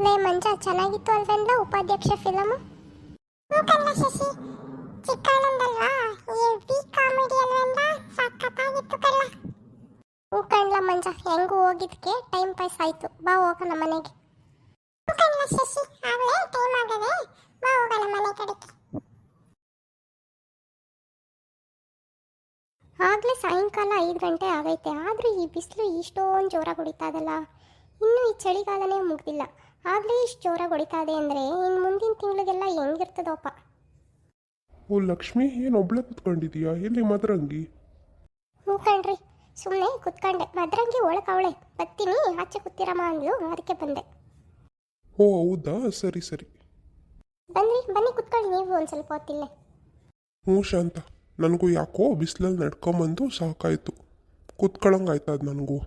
ಲೇ ಮಂಜ ಚೆನ್ನಾಗಿತ್ತು ಅಲ್ವೇನ್ಲ ಉಪಾಧ್ಯಕ್ಷ ಫಿಲಮು? ಹೂಕಲ್ಲ ಶಶಿ. ಚಿಕ್ಕಾನಂದಲ್ವಾ ಹೆವಿ ಕಾಮಿಡಿ ಅಲ್ವೇಂದ ಸಖತ್ತಾಗಿತ್ತು ಕಲ್ಲ ಕಣ್ಲ ಮಂಜ ಹೆಂಗೂ ಹೋಗಿದ್ಕೆ ಟೈಮ್ ಪಾಸ್ ಆಯ್ತು. ಬಾ ಹೋಗೋಣ ಮನೆಗೆ. ಕಣ್ಲ ಶಶಿ ಆಗಲೇ ಟೈಮ್ ಆಗದೆ ಬಾ ಹೋಗೋಣ ಮನೆ ಕಡೆಗೆ. ಆಗಲೇ ಸಾಯಂಕಾಲ ಐದು ಗಂಟೆ ಆಗೈತೆ ಆದರೂ ಈ ಬಿಸಿಲು ಇಷ್ಟೊಂದು ಜೋರಾಗಿ ಹೊಡಿತಾ ಇದಲ್ಲ. ಇನ್ನೂ ಈ ಚಳಿಗಾಲನೇ ಮುಗ್ದಿಲ್ಲ. ಆಗಲೇ ಇಷ್ಟು ಜೋರಾಗಿ ಹೊಡಿತಾ ಇದೆ ಅಂದರೆ ಇನ್ನು ಮುಂದಿನ ತಿಂಗಳಿಗೆಲ್ಲ ಹೆಂಗಿರ್ತದೋಪ್ಪ ಓ ಲಕ್ಷ್ಮಿ ಏನು ಒಬ್ಳೆ ಕುತ್ಕೊಂಡಿದೀಯಾ? ಎಲ್ಲಿ ಮದ್ರಂಗಿ? ಹ್ಞೂ ಕಣ್ರಿ ಸುಮ್ಮನೆ ಕುತ್ಕೊಂಡೆ. ಮದ್ರಂಗಿ ಒಳಗೆ ಅವಳೆ. ಬತ್ತೀನಿ ಆಚೆ ಕೂತಿರಮ್ಮ ಅಂದ್ಲು ಅದಕ್ಕೆ ಬಂದೆ. ಓ ಹೌದಾ? ಸರಿ ಸರಿ. ಬನ್ನಿ ಬನ್ನಿ ಕುತ್ಕೊಳ್ಳಿ ನೀವು ಒಂದು ಸ್ವಲ್ಪ ಹೊತ್ತಿಲ್ಲೇ. ಹ್ಞೂ ಶಾಂತ. ನನಗೂ ಯಾಕೋ ಬಿಸಿಲಲ್ಲಿ ನಡ್ಕೊಂಬಂದು ಸಾಕಾಯಿತು. ಕುತ್ಕೊಳ್ಳಂಗಾಯ್ತದ ನನಗೂ.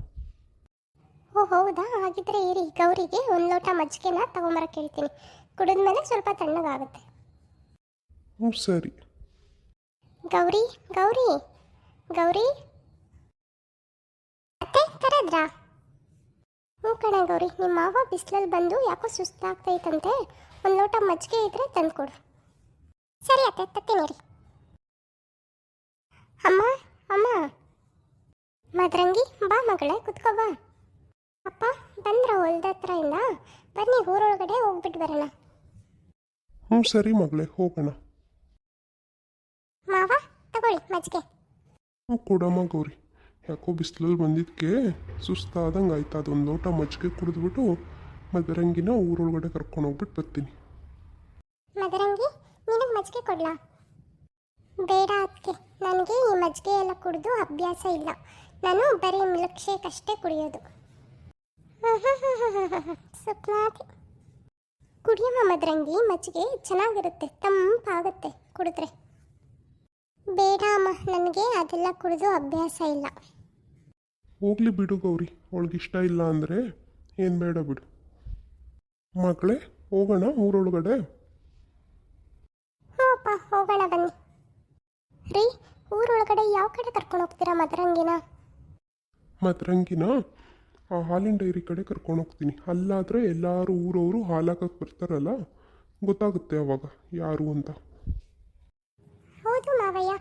ಹೌದಾ? ಹಾಗಿದ್ರೆ ಇರಿ ಗೌರಿಗೆ ಒಂದು ಲೋಟ ಮಜ್ಜಿಗೆನ ತಗೊಂಬರಕ್ಕೆ ಹೇಳ್ತೀನಿ. ಕುಡಿದ್ಮೇಲೆ ಸ್ವಲ್ಪ ತಣ್ಣಗಾಗುತ್ತೆ. ಹ್ಞೂ ಸರಿ. ಗೌರಿ ಗೌರಿ ಗೌರಿ. ಅತ್ತೆ ಕರೆದ್ರಾ ಹ್ಞೂ ಕಣೆ ಗೌರಿ ನಿಮ್ಮ ಮಾವ ಬಿಸಿಲಲ್ಲಿ ಬಂದು ಯಾಕೋ ಸುಸ್ತಾಗ್ತೈತಂತೆ. ಒಂದು ಲೋಟ ಮಜ್ಜಿಗೆ ಇದ್ರೆ ತಂದ್ಕೊಡು. ಸರಿ ಅತ್ತೆ ತತ್ತೀನಿ ರೀ ಅಮ್ಮ ಅಮ್ಮ. ಮದ್ರಂಗಿ ಬಾ ಮಗಳೇ ಕುತ್ಕೋ ಬಾ. ಅಪ್ಪ ಬಂದ್ರ ಹೊಲ್ದ ಹತ್ರ ಇಂದ ಬನ್ನಿ ಊರೊಳಗಡೆ ಹೋಗ್ಬಿಟ್ಟು ಬರೋಣ. ಹ್ಞೂ ಸರಿ ಮಗಳೇ ಹೋಗೋಣ. ಮಾವ ತಗೊಳ್ಳಿ ಮಜ್ಜಿಗೆ. ಹ್ಞೂ ಕೊಡಮ್ಮ ಗೌರಿ. ಯಾಕೋ ಬಿಸಿಲಲ್ಲಿ ಬಂದಿದ್ದಕ್ಕೆ ಸುಸ್ತಾದಂಗೆ ಆಯ್ತು ಅದೊಂದು ಲೋಟ ಮಜ್ಜಿಗೆ ಕುಡಿದ್ಬಿಟ್ಟು ಮದರಂಗಿನ ಊರೊಳಗಡೆ ಕರ್ಕೊಂಡು ಹೋಗ್ಬಿಟ್ಟು ಬರ್ತೀನಿ. ಮದರಂಗಿ ನಿನಗೆ ಮಜ್ಜಿಗೆ ಕೊಡ್ಲಾ? ಬೇಡ ಅದಕ್ಕೆ ನನಗೆ ಈ ಮಜ್ಜಿಗೆ ಎಲ್ಲ ಕುಡಿದು ಅಭ್ಯಾಸ ಇಲ್ಲ. ನಾನು ಬರೀ ಮಿಲ್ಕ್ ಶೇಕ್ ಅಷ್ಟೇ ಕುಡಿಯೋದು. ಸುಪ್ನಾತಿ ಕುಡಿಯಮ್ಮ ಮದ್ರಂಗಿ ಮಜ್ಜಿಗೆ ಚೆನ್ನಾಗಿರುತ್ತೆ ತಂಪಾಗುತ್ತೆ ಕುಡಿದ್ರೆ. ಬೇಡ ಅಮ್ಮ ನನಗೆ ಅದೆಲ್ಲ ಕುಡಿದು ಅಭ್ಯಾಸ ಇಲ್ಲ. ಹೋಗ್ಲಿ ಬಿಡು ಗೌರಿ ಅವಳಿಗೆ ಇಷ್ಟ ಇಲ್ಲ ಅಂದರೆ ಏನು ಬೇಡ ಬಿಡು. ಮಕ್ಕಳೇ ಹೋಗೋಣ ಊರೊಳಗಡೆ? ಹ್ಞೂ ಅಪ್ಪ ಹೋಗೋಣ ಬನ್ನಿ. ರೀ ಊರೊಳಗಡೆ ಯಾವ ಕಡೆ ಕರ್ಕೊಂಡು ಹೋಗ್ತೀರಾ ಮದರಂಗಿನ? ಮದರಂಗಿನ? ಆ ಹಾಲಿನ ಡೈರಿ ಕಡೆ ಕರ್ಕೊಂಡು ಹೋಗ್ತೀನಿ. ಅಲ್ಲಾದರೆ ಎಲ್ಲರೂ ಊರವರು ಹಾಲು ಹಾಕಕ್ಕೆ ಬರ್ತಾರಲ್ಲ ಗೊತ್ತಾಗುತ್ತೆ ಅವಾಗ ಯಾರು ಅಂತ. ಹೌದು ಮಾವಯ್ಯ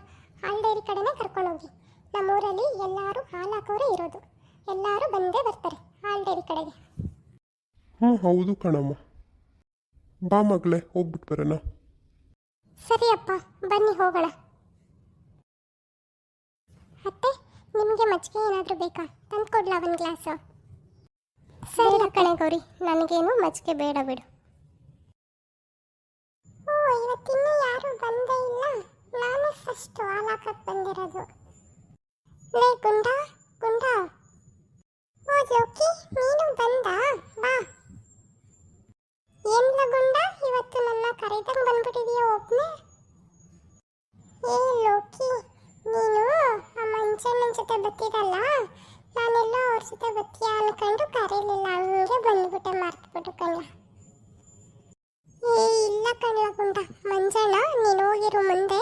ಹಾಲು ಡೈರಿ ಕಡೆನೇ ಕರ್ಕೊಂಡೋಗಿ ನಮ್ಮೂರಲ್ಲಿ ಎಲ್ಲರೂ ಹಾಲು ಹಾಕೋರೇ ಇರೋದು. ಎಲ್ಲರೂ ಬಂದೇ ಬರ್ತಾರೆ ಹಾಲ್ ಡೈರಿ ಕಡೆಗೆ. ಹ್ಞೂ ಹೌದು ಕಣಮ್ಮ. ಬಾ ಮಗಳೇ ಹೋಗ್ಬಿಟ್ಟು ಬರೋಣ. ಸರಿ ಅಪ್ಪ ಬನ್ನಿ ಹೋಗೋಣ. ಅತ್ತೆ ನಿಮಗೆ ಮಜ್ಜಿಗೆ ಏನಾದರೂ ಬೇಕಾ? ತಂದ್ಕೊಡ್ಲಾ ಒಂದು ಗ್ಲಾಸು? ಸರಿ ಕಣೆ ಗೌರಿ, ನನಗೇನು ಮಜ್ಜಿಗೆ ಬೇಡ ಬಿಡು. ಓ, ಇವತ್ತಿನ್ನೂ ಯಾರು ಬಂದೇ ಇಲ್ಲ. ನಾನೇ ಫಸ್ಟ್ ಹಾಲಾಕಕ್ಕೆ ಬಂದಿರೋದು. ಲೇ, ಗುಂಡ ಗುಂಡ. ಓ, ಜೋಕಿ, ನೀನು ಬಂದ? ಬಾ. ಏನಿಲ್ಲ ಗುಂಡ, ಇವತ್ತು ನನ್ನ ಕರೆದಂಗ್ ಬಂದ್ಬಿಟ್ಟಿದೀಯ ಒಬ್ನೇ. ಏ, ಲೋಕಿ, ನೀನು ಆ ಮಂಚಣ್ಣನ ಜೊತೆ ಬತ್ತಿರಲ್ಲ ನಾನೆಲ್ಲ ಅವ್ರ ಜೊತೆ ಬತ್ತೀಯ ಅನ್ಕೊಂಡು ಕರೀಲಿಲ್ಲ. ಹಂಗೆ ಬಂದ್ಬಿಟ್ಟೆ ಮರ್ತ್ಬಿಟ್ಟು ಕಣ್ಣ ಏ ಇಲ್ಲ ಕಣ್ಣ ಗುಂಡ. ಮಂಜಣ್ಣ, ನೀನು ಹೋಗಿರು ಮುಂದೆ.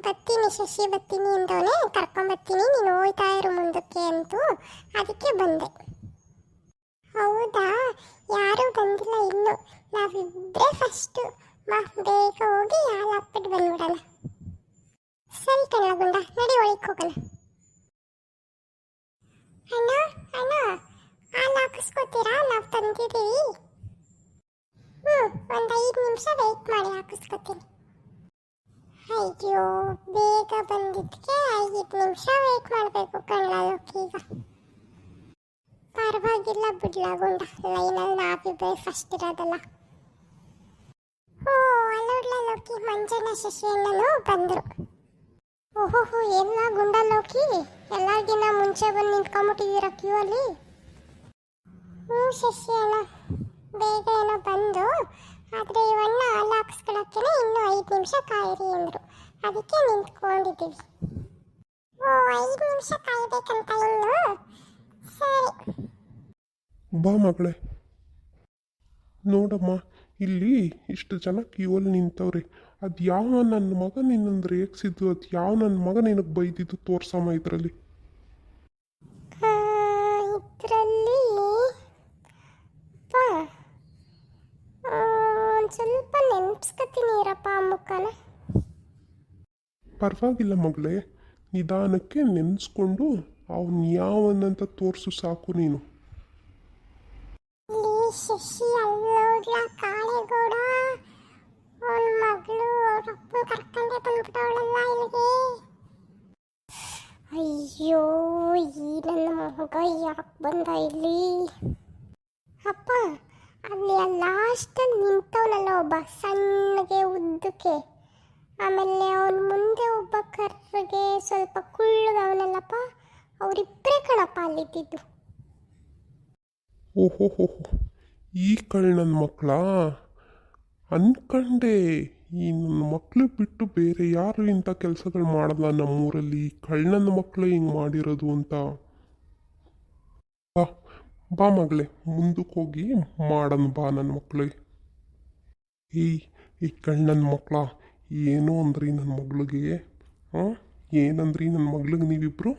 ಬತ್ತೀನಿ ಶಶಿ ಬತ್ತೀನಿ ಅಂದವನೇ. ಕರ್ಕೊಂಬತ್ತೀನಿ ನೀನು ಹೋಯ್ತಾ ಇರು ಮುಂದಕ್ಕೆ ಅಂತೂ. ಅದಕ್ಕೆ ಬಂದೆ. ಹೌದಾ? ಯಾರೂ ಬಂದಿಲ್ಲ ಇನ್ನು. ನಾವಿಬ್ಬರೇ ಫಸ್ಟು ಮಾ, ಬೇಗ ಹೋಗಿ ಹಾಲು ಹಾಕ್ಬಿಟ್ಟು ಬಂದ್ಬಿಡೋಣ. ಸರಿ ಕಣ್ಣ ಗುಂಡ, ನಡಿ ಒಳಗೆ ಹೋಗೋಣ. ಅಣ್ಣ ಅಣ್ಣ ಹಾಲು ಹಾಕಿಸ್ಕೊತೀರಾ ನಾವು ತಂದಿದ್ದೀವಿ ಹ್ಞೂ ಒಂದು ಐದು ನಿಮಿಷ ವೆಯ್ಟ್ ಮಾಡಿ ಹಾಕಿಸ್ಕೊತೀನಿ. ಅಯ್ಯೋ, ಬೇಗ ಬಂದಿದ್ದಕ್ಕೆ ಐದು ನಿಮಿಷ ವೆಯ್ಟ್ ಮಾಡಬೇಕು ಕಣ್ಣಲ್ಲೋಕೀಗ ಪರವಾಗಿಲ್ಲ ಬಿಡ್ಲ ಗುಂಡ, ಲೈನಲ್ಲಿ ನಾವಿಬ್ಬರೇ ಫಸ್ಟ್ ಇರೋದಲ್ಲ. ಓ ಅಲ್ಲೋಡ್ಲ ಲೋಕಿ ಮಂಜನ ಶಶಿಯಣ್ಣನೂ ಬಂದರು. ಓಹೋಹೋ ಎಲ್ಲ ಗುಂಡ ಲೋಕಿ? ಎಲ್ಲರಿಗಿನ್ನ ಮುಂಚೆ ಬಂದು ನಿಂತ್ಕೊಂಬಿಟ್ಟಿದ್ದೀರ ಕ್ಯೂ ಅಲ್ಲಿ? ಹ್ಞೂ ಶಶಿ ಬೇಗ ಏನೋ ಬಂದು, ಆದರೆ ಇವಣ್ಣ ಹಾಲು ಹಾಕಿಸ್ಕೊಳಕ್ಕೆ ಇನ್ನೂ ಐದು ನಿಮಿಷ ಕಾಯಿರಿ ಅಂದರು. ಅದಕ್ಕೆ ನಿಂತ್ಕೊಂಡಿದ್ದೀವಿ. ಓ, ಐದು ನಿಮಿಷ ಕಾಯಬೇಕಂತ ಇನ್ನು ಸರಿ. ಬಾ ಮಗಳೇ. ನೋಡಮ್ಮ, ಇಲ್ಲಿ ಇಷ್ಟು ಜನ ಕ್ಯೂ ಅಲ್ಲಿ ನಿಂತವ್ರೆ. ಅದು ಯಾವ ನನ್ನ ಮಗ ನಿನ್ನನ್ನು ರೇಗಿಸಿದ್ದು ಅದು ಯಾವ ನನ್ನ ಮಗ ನಿನಗೆ ಬೈದಿದ್ದು ತೋರ್ಸಮ್ಮ ಇದರಲ್ಲಿ. ಇದರಲ್ಲಿ ನೆನ್ಸ್ಕತೀನಿ ಇರಪ್ಪ ಆ ಮುಖನ. ಪರವಾಗಿಲ್ಲ ಮಗಳೇ ನಿಧಾನಕ್ಕೆ ನೆನೆಸ್ಕೊಂಡು ಅವನು ಯಾವನಂತ ತೋರಿಸು ಸಾಕು ನೀನು. ಶಶಿ ಅಲ್ಲೋಡ್ಲ ಕಾಳೆಗೌಡ. ಅಪ್ಪನ ಕರ್ಕೊಂಡೆ ಬಂದ್ಬಿಟ್ಟವಳಲ್ಲ ಇಲ್ಲಿಗೆ. ಅಯ್ಯೋ, ಈ ನನ್ನ ಮಗ ಯಾಕೆ ಬಂದ ಇಲ್ಲಿ? ಅಪ್ಪ, ಅಲ್ಲಿ ಲಾಸ್ಟಲ್ಲಿ ನಿಂತವನಲ್ಲ ಒಬ್ಬ ಸಣ್ಣಗೆ ಉದ್ದಕ್ಕೆ. ಆಮೇಲೆ ಅವನ ಮುಂದೆ ಒಬ್ಬ ಕರ್ರಗೆ ಸ್ವಲ್ಪ ಕುಳ್ಳಗವನಲ್ಲಪ್ಪ ಅವರಿಬ್ಬರೇ ಕಣಪ್ಪ ಅಲ್ಲಿದ್ದಿದ್ದು. ಓಹೋ ಈ ಕಳ್ ನನ್ನ ಮಕ್ಕಳ? ಅನ್ಕಂಡೆ. ಈ ನನ್ನ ಮಕ್ಕಳು ಬಿಟ್ಟು ಬೇರೆ ಯಾರು ಇಂಥ ಕೆಲಸಗಳು ಮಾಡಲ್ಲ ನಮ್ಮೂರಲ್ಲಿ? ಕಳ್ಳನ ಮಕ್ಕಳು ಹಿಂಗೆ ಮಾಡಿರೋದು ಅಂತ. ಬಾ ಬಾ ಮಗಳೇ ಮುಂದಕ್ಕೆ ಹೋಗಿ ಮಾಡೋಣ ಬಾ ನನ್ನ ಮಕ್ಕಳು ಈ ಈ ಕಣ್ಣನ ಮಕ್ಕಳ ಏನೋ ಅಂದ್ರಿ ನನ್ನ ಮಗಳಿಗೆ? ಹಾಂ ಏನಂದ್ರಿ ನನ್ನ ಮಗಳಿಗೆ ನೀವಿಬ್ರು?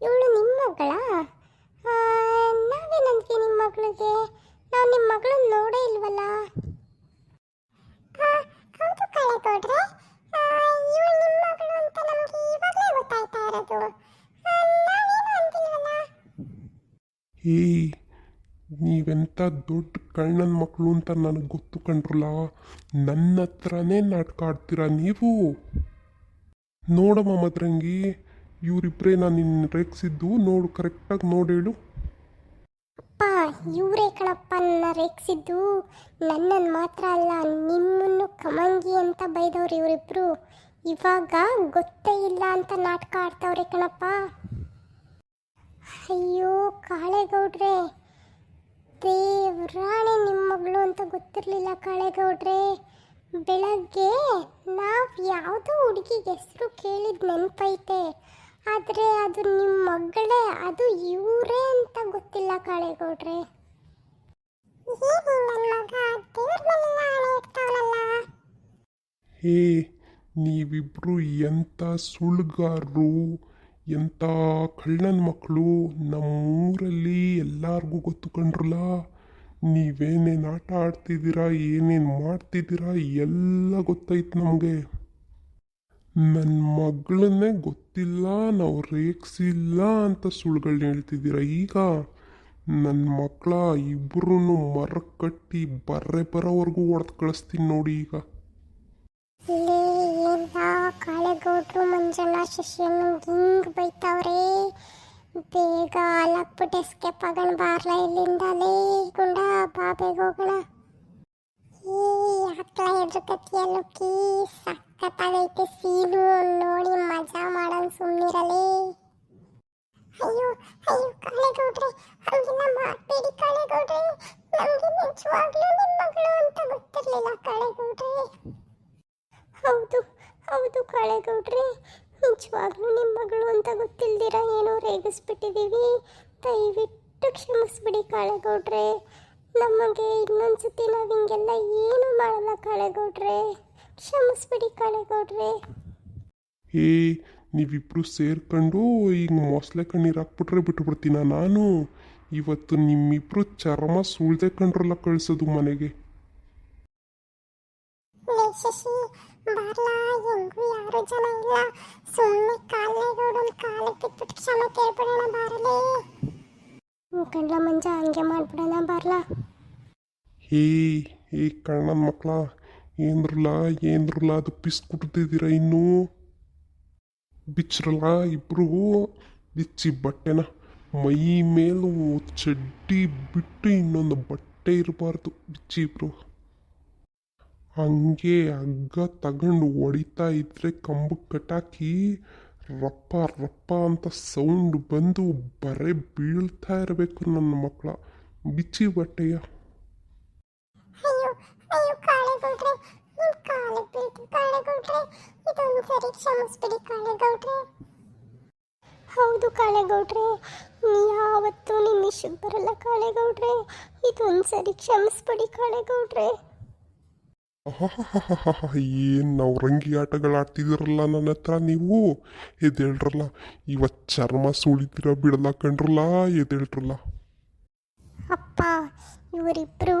ಇವಳು ನಿಮ್ಮ ಮಗಳ? ನಾವೇನಂತೀವಿ ನಿಮ್ಮ ಮಗಳಿಗೆ? ನಾವು ನಿಮ್ಮ ಮಗಳನ್ನ ನೋಡೇ ಇಲ್ವಲ್ಲ? ಹೌದು ಕಾಳೆಗೌಡ್ರೆ ಇವಳು ನಿಮ್ಮ ಮಗಳು ಅಂತ ನಮಗೆ ಇವಾಗಲೇ ಗೊತ್ತಾಯ್ತಾ ಇರೋದು. ಏಯ್ ನೀವೆಂಥ ದೊಡ್ಡ ಕಣ್ಣನ್ ಮಕ್ಕಳು ಅಂತ ನನಗೆ ಗೊತ್ತು ಕಂಡ್ರಲ್ಲ? ನನ್ನ ಹತ್ರನೇ ನಾಟಕ ಆಡ್ತೀರಾ ನೀವು? ನೋಡಮ್ಮ ಮದ್ರಂಗಿ ಇವರಿಬ್ಬರೇ ನಾನು ನಿನ್ನ ರೇಗಿಸಿದ್ದು ನೋಡು ಕರೆಕ್ಟಾಗಿ ನೋಡಿ ಇವರೇ ಕಣಪ್ಪ ನನ್ನ ರೇಗಿಸಿದ್ದು. ನನ್ನನ್ನು ಮಾತ್ರ ಅಲ್ಲ, ನಿಮ್ಮನ್ನು ಕಮಂಗಿ ಅಂತ ಬೈದವ್ರು ಇವರಿಬ್ರು. ಇವಾಗ ಗೊತ್ತೇ ಇಲ್ಲ ಅಂತ ನಾಟಕ ಆಡ್ತವ್ರೆ ಕಣಪ್ಪ. ಅಯ್ಯೋ, ಕಾಳೆಗೌಡ್ರೆ. ದೇವ್ರಾಣಿ ನಿಮ್ಮ ಮಗಳು ಅಂತ ಗೊತ್ತಿರಲಿಲ್ಲ ಕಾಳೆಗೌಡ್ರೆ. ಬೆಳಗ್ಗೆ ನಾವು ಯಾವುದೋ ಹುಡುಗಿಗೆ ಹೆಸರು ಕೇಳಿದ ನೆನಪೈತೆ. ಆದರೆ ಅದು ನಿಮ್ಮ ಮಗಳೇ, ಅದು ಇವರೇ ಅಂತ ಗೊತ್ತಿಲ್ಲ ಕಾಳೆಗೌಡ್ರೆ ಹೇ, ನೀವಿಬ್ರು ಎಂಥ ಸುಳ್ಗಾರರು ಎಂಥ ಕಳ್ಳನ ಮಕ್ಕಳು ನಮ್ಮೂರಲ್ಲಿ ಎಲ್ಲಾರ್ಗೂ ಗೊತ್ತು ಕಂಡ್ರಲ್ಲ ನೀವೇನೇನು ಆಟ ಆಡ್ತಿದ್ದೀರಾ, ಏನೇನು ಮಾಡ್ತಿದ್ದೀರಾ, ಎಲ್ಲ ಗೊತ್ತಾಯ್ತು ನಮಗೆ. ನನ್ನ ಮಗಳನ್ನೇ ಗೊತ್ತಿಲ್ಲ, ನಾವು ರೇಗಿಸಿಲ್ಲ ಅಂತ ಸುಳ್ಳುಗಳನ್ನ ಹೇಳ್ತಿದ್ದೀರ ಈಗ? ನನ್ನ ಮಕ್ಕಳ ಇಬ್ಬರೂ ಮರ ಕಟ್ಟಿ ಬರ್ರೆ ಬರೋವರೆಗೂ ಹೊಡೆದು ಕಳಿಸ್ತೀನಿ ನೋಡಿ ಈಗ. ಕಾಳೆಗೌಡ್ರು ಮಂಜಣ್ಣ ಶಶಿಯನ್ನು ಹಿಂಗ್ ಬೈತಾವ್ರೆ? ಬೇಗ ಅಲಕ್ಬಿಟ್ಟು ಎಸ್ಕೇಪ್ ಆಗೋಣ ಬಾರ್ಲ ಇಲ್ಲಿಂದಲೇ? ಗುಂಡ ಬಾಬೆಗೆ ಬೇಗ ಹೋಗೋಣ ಈ ಯಾಕ್ಲ ಎದುರುಕತಿಯ ಲುಕ್ಕಿ ಸಖತ್ತಾಗೈತೆ ಸೀನು. ನೋಡಿ, ಮಜಾ ಮಾಡೋಣ ಸುಮ್ಮನಿರಲಿ ಅಯ್ಯೋ ಅಯ್ಯೋ ಕಾಳೆಗೌಡ್ರೆ ಹಂಗೆಲ್ಲ ಮಾಡಬೇಡಿ ಕಾಳೆಗೌಡ್ರೆ ನಮಗೆ ನಿಜವಾಗ್ಲೂ ನಿಮ್ಮ ಮಗಳು ಅಂತ ಗೊತ್ತಿರಲಿಲ್ಲ ಕಾಳೆಗೌಡ್ರೆ ಹೌದು ಹೌದು ಕಾಳೆಗೌಡ್ರೆ ನಿಜವಾಗ್ಲೂ ನಿಮ್ಮ ಮಗಳು ಅಂತ ಗೊತ್ತಿಲ್ದಿರ ಏನೋ ರೇಗಿಸ್ಬಿಟ್ಟಿದ್ದೀವಿ. ದಯವಿಟ್ಟು ಕ್ಷಮಿಸ್ಬಿಡಿ ಕಾಳೆಗೌಡ್ರೆ ನಮಗೆ ಇನ್ನೊಂದ್ಸತಿ ನಾವು ಹಿಂಗೆಲ್ಲ ಏನು ಮಾಡಲ್ಲ ಕಳೆಗೌಡ್ರೆ? ಕ್ಷಮಿಸ್ಬಿಡಿ ಕಳೆಗೌಡ್ರೆ. ಏ ನೀವಿಬ್ರು ಸೇರ್ಕೊಂಡು ಈಗ ಮೊಸಳೆ ಕಣ್ಣೀರು ಹಾಕ್ಬಿಟ್ರೆ ಬಿಟ್ಬಿಡ್ತೀನ ನಾನು? ಇವತ್ತು ನಿಮ್ಮಿಬ್ರು ಚರ್ಮ ಸುಳ್ದೆ ಕಂಡ್ರಲ್ಲ ಕಳಿಸೋದು ಮನೆಗೆ. ಶಶಿ ಬಾರ್ಲಾ ಹೆಂಗೂ ಯಾರು ಜನ ಇಲ್ಲ. ಸುಮ್ಮನೆ ಕಾಲೇಗೌಡನ್ ಕಾಲಕ್ಕೆ ಕ್ಷಮೆ ಕೇಳ್ಬಿಡೋಣ ಬಾರಲೇ. ಕಂಡ್ಲ ಮಂಜ ಹಂಗೆ ಮಾಡ್ಬಿಡೋಣ ಬರ್ಲ? ಹೇ ಏ ಕಣ್ಣನ ಮಕ್ಕಳ ಏನ್ರಲ್ಲ ಏನ್ರಲ್ಲ, ಅದು ಪಿಸ್ಕೊಡ್ತಿದ್ದೀರ ಇನ್ನೂ? ಬಿಚ್ಚರಲ್ಲ ಇಬ್ರು, ಬಿಚ್ಚಿ ಬಟ್ಟೆನ. ಮೈ ಮೇಲೂ ಚಡ್ಡಿ ಬಿಟ್ಟು ಇನ್ನೊಂದು ಬಟ್ಟೆ ಇರಬಾರ್ದು, ಬಿಚ್ಚಿ ಇಬ್ರು. ಹಂಗೆ ಹಗ್ಗ ತಗೊಂಡು ಹೊಡಿತಾ ಇದ್ರೆ ಕಂಬಕ್ಕೆ ಕಟ್ಟಾಕಿ ರಪ್ಪ ರಪ್ಪ ಅಂತ ಸೌಂಡ್ ಬಂದು ಬರೇ ಬೀಳ್ತಾ ಇರಬೇಕು ನನ್ನ ಮಕ್ಕಳ ಬಿಚ್ಚಿ ಬಟ್ಟೆಯ. ಹೌದು ಕಾಳೆಗೌಡ್ರೆ ಯಾವತ್ತೂ ನಿಮ್ಮ ಇಷ್ಟಕ್ಕೆ ಬರಲ್ಲ ಕಾಳೆಗೌಡ್ರೆ ಇದೊಂದು ಸರಿ ಕ್ಷಮಿಸ್ಬಿಡಿ ಕಾಳೆಗೌಡ್ರೆ ಏನು ನಾವು ರಂಗಿ ಆಟಗಳು ಆಡ್ತಿದ್ದೀರಲ್ಲ ನನ್ನ ಹತ್ರ ನೀವು? ಎದ್ದೇಳ್ರಲ್ಲ ಇವತ್ತು ಚರ್ಮ ಸುಳಿತೀರ ಬಿಡಲ್ಲ ಕಂಡ್ರಲ್ಲ ಎದ್ದೇಳ್ರಲ್ಲ. ಅಪ್ಪ ಇವರಿಬ್ರು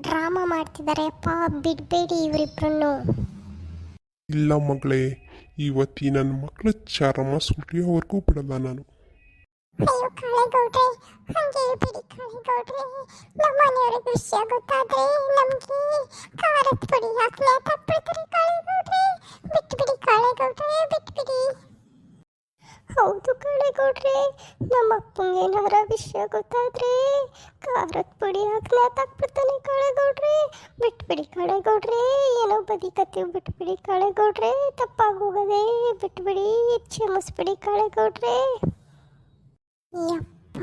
ಡ್ರಾಮಾ ಮಾಡ್ತಿದ್ದಾರೆ ಅಪ್ಪ ಬಿಡ್ಬೇಡಿ ಇವರಿಬ್ರು ಇಲ್ಲ ಮಗಳೇ ಇವತ್ತಿ ನನ್ನ ಮಕ್ಕಳು ಚರ್ಮ ಸುಳಿಯೋವರೆಗೂ ಬಿಡಲ್ಲ ನಾನು. ಅಯ್ಯೋ ಕಾಳೆಗೌಡ್ರೆ ಹಂಗೆ ಬಿಡಿ ಕಾಳೆಗೌಡ್ರೆ ನಮ್ಮ ಮನೆಯವ್ರಿಗೆ ವಿಷಯ ಗೊತ್ತಾದ್ರೆ ನಮಗೆ ಖಾರದ ಪುಡಿ ಹಾಕ್ಲೆ ತಪ್ಪಿಡ್ತಾರೆ ಕಾಳೆಗೌಡ್ರೆ ಬಿಟ್ಬಿಡಿ ಕಾಳೆಗೌಡ್ರೆ ಬಿಟ್ಬಿಡಿ. ಹೌದು ಕಾಳೆಗೌಡ್ರೆ ನಮ್ಮ ಅಪ್ಪಂಗೆ ಏನಾರ ವಿಷಯ ಗೊತ್ತಾದ್ರೆ ಖಾರದ ಪುಡಿ ಹಾಕ್ಲೆ ತಪ್ಪಿಡ್ತಾನೆ ಕಾಳೆಗೌಡ್ರೆ ಬಿಟ್ಬಿಡಿ ಕಾಳೆಗೌಡ್ರೆ ಏನೋ ಬದಿಕತ್ತೀವಿ ಬಿಟ್ಬಿಡಿ ಕಾಳೆಗೌಡ್ರೆ ತಪ್ಪಾಗೋಗದೆ ಬಿಟ್ಬಿಡಿ ಕ್ಷಮಿಸ್ಬಿಡಿ ಕಾಳೆಗೌಡ್ರೆ ಯಪ್ಪ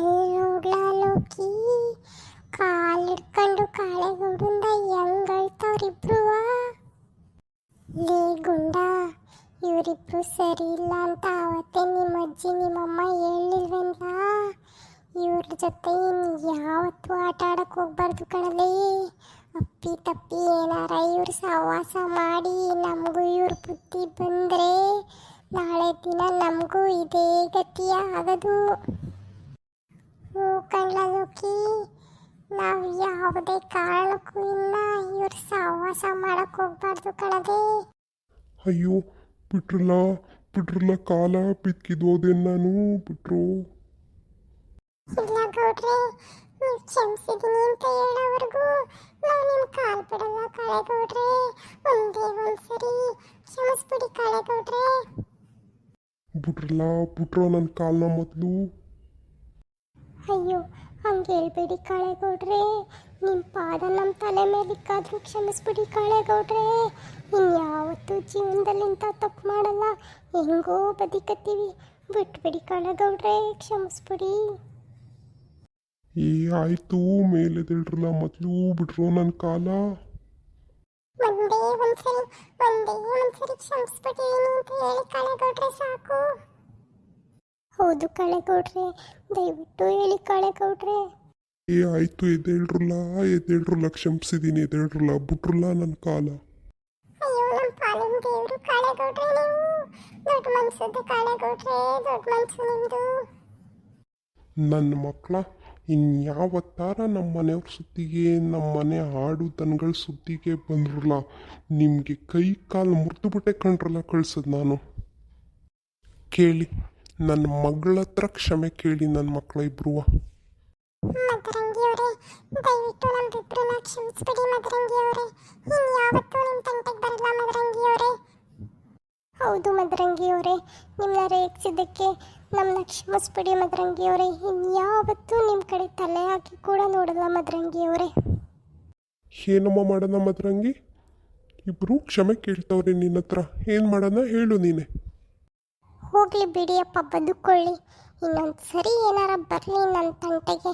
ಅಲ್ಲೋಗ್ಲ ಲೋಕಿ ಕಾಲಿಡ್ಕೊಂಡು ಕಾಳೆಗೌಡಿಂದ ಹೆಂಗ್ ಅಳ್ತವ್ರಿಬ್ರು ಲೇ ಗುಂಡ, ಇವರಿಬ್ರು ಸರಿ ಇಲ್ಲ ಅಂತ ಅವತ್ತೇ ನಿಮ್ಮ ಅಜ್ಜಿ ನಿಮ್ಮಮ್ಮ ಹೇಳಿಲ್ವೇನ್ಲ? ಇವ್ರ ಜೊತೆ ಇನ್ನು ಯಾವತ್ತೂ ಆಟ ಆಡಕ್ಕೆ ಹೋಗ್ಬಾರ್ದು ಕಣಲೇ. ಅಪ್ಪಿ ತಪ್ಪಿ ಏನಾರ ಇವ್ರು ಸಹವಾಸ ಮಾಡಿ ನಮಗೂ ಇವ್ರ ಬುದ್ಧಿ ಬಂದರೆ ನಾಳೆ ದಿನ ನಮಗೂ ಇದೇ ಗತಿಯ ಆಗದು ಹ್ಞೂ ಲೋಕಿ ನಾವು ಯಾವುದೇ ಕಾರಣಕ್ಕೂ ಇಲ್ಲ ಇವ್ರ ಸಹವಾಸ ಮಾಡಕ್ ಹೋಗ್ಬಾರ್ದು ಕಣದೆ. ಅಯ್ಯೋ ಬಿಟ್ರಲ್ಲ ಬಿಟ್ರಲ್ಲ ಕಾಲ ಬಿದ್ಕಿದೋದೆ ನಾನು ಬಿಟ್ರು. ಇಲ್ಲ ಗೌಡ್ರೆ ನೀವು ಕ್ಷಮಿಸಿದೀನಿ ಅಂತ ಹೇಳೋವರೆಗೂ ನಾವು ನಿಮ್ಮ ಕಾಲ್ ಬಿಡಲ್ಲ ಕಳೆ ಗೌಡ್ರೆ. ಒಂದೇ ಒಂದ್ಸರಿ ಕ್ಷಮಿಸ್ಬಿಡಿ ಕಳೆ ಗೌಡ್ರೆ. ಬಿಟ್ರಲ್ಲ ಬಿಟ್ರೋ ನನ್ನ ಕಾಲ್ನ ಮೊದಲು? ಅಯ್ಯೋ ಹಂಗೆ ಹೇಳ್ಬೇಡಿ ಕಾಳೆಗೌಡ್ರೆ. ನಿಮ್ಮ ಪಾದ ನಮ್ಮ ತಲೆ ಮೇಲಿಕ್ಕಾದ್ರೂ ಕ್ಷಮಿಸ್ಬಿಡಿ ಕಾಳೆಗೌಡ್ರೆ. ಇನ್ಯಾವತ್ತೂ ಜೀವನದಲ್ಲಿ ಇಂಥ ತಪ್ಪು ಮಾಡಲ್ಲ. ಹೆಂಗೋ ಬದಿಕತ್ತೀವಿ. ಬಿಟ್ಬಿಡಿ ಕಾಳೆಗೌಡ್ರೆ ಕ್ಷಮಿಸ್ಬಿಡಿ. ಏ ಆಯ್ತು ಮೇಲೆದಿಳ್ರಲ್ಲ ಮೊದಲು. ಬಿಟ್ರೋ ನನ್ನ ಕಾಲ? ಒಂದೇ ಒಂದ್ಸರಿ ಒಂದೇ ಒಂದ್ಸರಿ ಕ್ಷಮಿಸ್ಬಿಟ್ಟಿದ್ದೀನಿ ಅಂತ ಹೇಳಿ ಕಳೆಗೌಡ್ರೆ ಸಾಕು. ಹೌದು ಕಳೆಗೌಡ್ರೆ ದಯವಿಟ್ಟು ಹೇಳಿ ಕಳೆಗೌಡ್ರೆ. ಏ ಆಯ್ತು ಎದ್ದೇಳ್ರಲ್ಲ ಎದ್ದೇಳ್ರಲ್ಲ ಕ್ಷಮಿಸಿದ್ದೀನಿ ಎದ್ದೇಳ್ರಲ್ಲ ಬಿಟ್ರಲ್ಲ ನನ್ನ ಕಾಲ. ಅಯ್ಯೋ ನಮ್ಮ ಪಾಲಿನ ದೇವರು ಕಳೆಗೌಡ್ರೆ ನೀವು. ದೊಡ್ಡ ಮನ್ಸದ್ದು ಕಳೆಗೌಡ್ರೆ ದೊಡ್ಡ ಮನ್ಸು ನಿಮ್ದು. ನನ್ನ ಮಕ್ಕಳ ಇನ್ಯಾವತ್ತಾರ ನಮ್ಮ ಮನೆಯವ್ರ ಸುದ್ದಿಗೆ ನಮ್ಮ ಮನೆ ಹಾಡು ದನಗಳ ಸುದ್ದಿಗೆ ಬಂದ್ರಲ್ಲ, ನಿಮಗೆ ಕೈ ಕಾಲು ಮುರಿದು ಬಿಟ್ಟೆ ಕಂಡ್ರಲ್ಲ ಕಳ್ಸದ್ ನಾನು. ಕೇಳಿ ನನ್ನ ಮಗಳ ಹತ್ರ ಕ್ಷಮೆ ಕೇಳಿ ನನ್ನ ಮಕ್ಕಳ ಇಬ್ರುವ ಹೌದು ಮದರಂಗಿಯವರೇ ನಿಮ್ಮ ರೇಗಿಸಿದ್ದಕ್ಕೆ ನಮ್ಮನ್ನ ಕ್ಷಮಿಸ್ಬಿಡಿ ಮದ್ರಂಗಿಯವರೇ ಇನ್ಯಾವತ್ತೂ ನಿಮ್ಮ ಕಡೆ ತಲೆ ಹಾಕಿ ಕೂಡ ನೋಡಲ್ಲ ಮದ್ರಂಗಿಯವರೇ ಏನಮ್ಮ ಮಾಡೋಣ ಮದ್ರಂಗಿ? ಇಬ್ಬರು ಕ್ಷಮೆ ಕೇಳ್ತವ್ರೆ ನಿನ್ನ ಹತ್ರ. ಏನು ಮಾಡೋಣ ಹೇಳು ನೀನೆ. ಹೋಗ್ಲಿ ಬಿಡಿಯಪ್ಪ ಬದುಕೊಳ್ಳಿ ಇನ್ನೊಂದು ಸರಿ ಏನಾರ ಬರಲಿ ನನ್ನ ತಂಟೆಗೆ.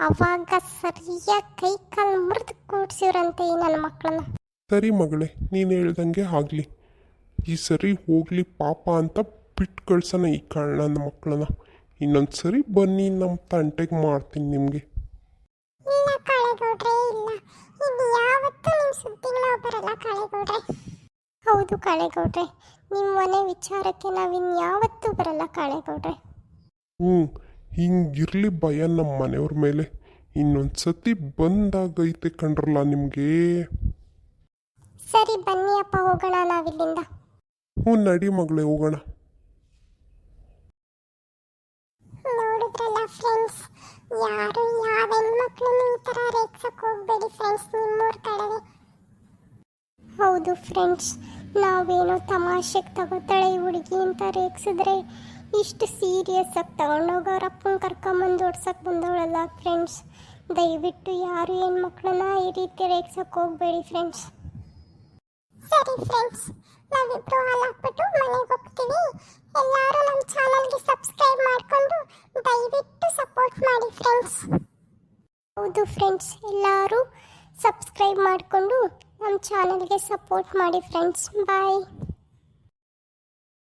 ಅವಾಗ ಸರಿಯಾಗಿ ಕೈ ಕಾಲು ಮುರಿದು ಕೂಡ್ಸಿವ್ರಂತೆ ಈ ನನ್ನ ಮಕ್ಕಳನ್ನ ಸರಿ ಮಗಳೇ ನೀನು ಹೇಳ್ದಂಗೆ ಆಗಲಿ. ಈ ಸರಿ ಹೋಗ್ಲಿ ಪಾಪ ಅಂತ ಬಿಟ್ಟು ಕಳ್ಸೋಣ ಈ ಕಳ್ಳನ ಮಕ್ಕಳನ್ನ. ಇನ್ನೊಂದು ಸರಿ ಬನ್ನಿ ನಮ್ಮ ತಂಟೆಗೆ ಮಾಡ್ತೀನಿ ನಿಮಗೆ. ಇಲ್ಲ ಕಾಳೆಗೌಡ್ರೆ ಇಲ್ಲ. ಇನ್ನು ಯಾವತ್ತೂ ನಿಮ್ಮ ಸುದ್ದಿಗೆ ನಾವು ಬರಲ್ಲ ಕಾಳೆಗೌಡ್ರೆ. ಹೌದು ಕಾಳೆಗೌಡ್ರೆ. ನಿಮ್ಮ ಮನೆ ವಿಚಾರಕ್ಕೆ ನಾವು ಯಾವತ್ತೂ ಬರಲ್ಲ ಕಾಳೆಗೌಡ್ರೆ. ಹ್ಞೂ ಹಿಂಗಿರ್ಲಿ ಭಯ ನಮ್ಮ ಮನೆಯವ್ರ ಮೇಲೆ. ಇನ್ನೊಂದು ಸತಿ ಬಂದಾಗೈತೆ ಕಂಡ್ರಲ್ಲ ನಿಮಗೆ. ಸರಿ ಬನ್ನಿ ಅಪ್ಪ ಹೋಗೋಣ ನಾವಿಲ್ಲಿಂದ. ಹ್ಞೂ ನಡಿ ಮಗಳೇ ಹೋಗೋಣ. ಫ್ರೆಂಡ್ಸ್ ಯಾರು ಯಾವ ಹೆಣ್ಮಕ್ಳನ್ನು ಈ ಥರ ರೇಗ್ಸಕ್ಕೆ ಹೋಗ್ಬೇಡಿ ಫ್ರೆಂಡ್ಸ್ ನಿಮ್ಮೂರ ಕಡೆಗೆ ಹೌದು ಫ್ರೆಂಡ್ಸ್ ನಾವೇನೋ ತಮಾಷೆಗೆ ತಗೋತಾಳೆ ಈ ಹುಡುಗಿ ಅಂತ ರೇಗ್ಸಿದ್ರೆ ಇಷ್ಟು ಸೀರಿಯಸ್ ಆಗಿ ತಗೊಂಡೋಗಿ ಅಪ್ಪನ ಕರ್ಕೊಂಬಂದು ಓಡ್ಸಕ್ಕೆ ಬಂದವಳಲ್ಲ ಫ್ರೆಂಡ್ಸ್ ದಯವಿಟ್ಟು ಯಾರು ಹೆಣ್ಮಕ್ಳನ್ನ ಈ ರೀತಿ ರೇಗ್ಸಕ್ಕೆ ಹೋಗ್ಬೇಡಿ ಫ್ರೆಂಡ್ಸ್ ಸರಿ ಫ್ರೆಂಡ್ಸ್ ನಾವಿಬ್ರು ಹಾಲಾಕ್ಬಿಟ್ಟು ಮನೆಗೆ ಹೋಗ್ತೀವಿ ಎಲ್ಲರೂ ನಮ್ಮ ಚಾನಲ್ಗೆ ಸಬ್ಸ್ಕ್ರೈಬ್ ಮಾಡಿಕೊಂಡು ದಯವಿಟ್ಟು ಸಪೋರ್ಟ್ ಮಾಡಿ ಫ್ರೆಂಡ್ಸ್. ಹೌದು ಫ್ರೆಂಡ್ಸ್, ಎಲ್ಲರೂ ಸಬ್ಸ್ಕ್ರೈಬ್ ಮಾಡಿಕೊಂಡು ನಮ್ಮ ಚಾನಲ್ಗೆ ಸಪೋರ್ಟ್ ಮಾಡಿ ಫ್ರೆಂಡ್ಸ್. ಬಾಯ್.